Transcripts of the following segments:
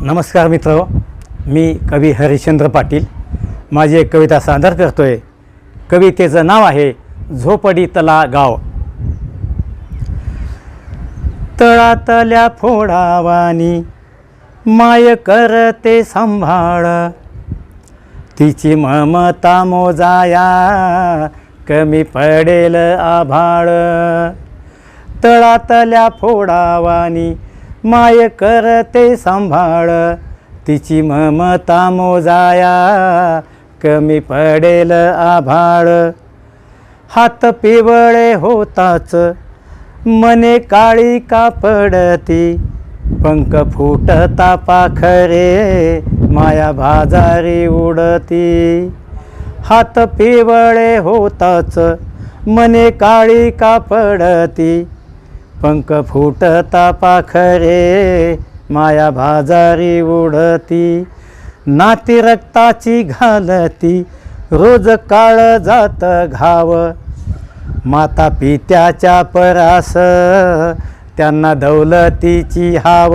नमस्कार मित्र मी कवी हरिश्चंद्र पाटील. माझी एक कविता सादर करतो आहे कवितेचं नाव आहे झोपडी तला गाव. तळातल्या फोडावानी माय करते सांभाळ. तिची ममता मोजाया कमी पडेल आभाळ. तळातल्या फोडावानी माय करते सांभाळ. तिची ममता मोजाया कमी पडेल आभाळ. हात पिवळे होताच मने काळी का पडती? पंख फुटता पाखरे माया बाजारी उडती. हात पिवळे होताच मने काळी का पडती? पंख फुटता पाखरे माया भाजारी उडती. नाती रक्ताची घालती रोज काळ जात घाव. माता पित्याच्या परास त्यांना दौलतीची हाव.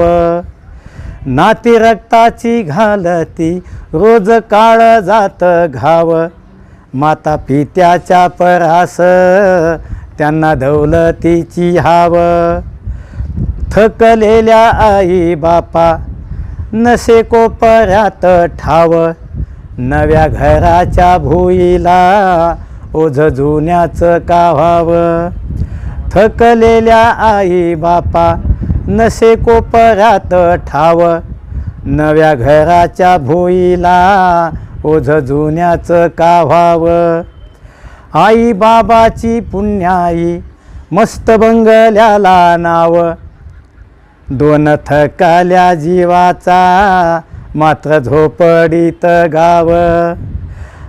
नाती रक्ताची घालती रोज काळ जात घाव. माता पित्याच्या परास त्यांना दौलतीची हाव. थकलेल्या आई बापा नसे कोपऱ्यात ठाव. नव्या घराच्या भुईला ओझ जुन्याचं का व्हावं थकलेल्या आई बापा नसे कोपऱ्यात ठाव. नव्या घराच्या भुईला ओझ जुन्याचं का व्हावं आई बाबाची पुण्याई मस्त बंगल्याला नाव. दोन थकाल्या जीवाचा मात्र झोपडीत गाव.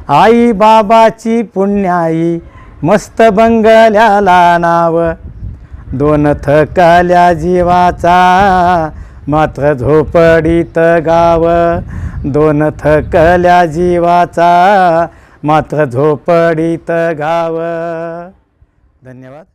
आई बाबाची पुण्याई मस्त बंगल्याला नाव. दोन थकाल्या जीवाचा मात्र झोपडीत गाव. दोन थकल्या जीवाचा मात्र झोपडीत गाव धन्यवाद.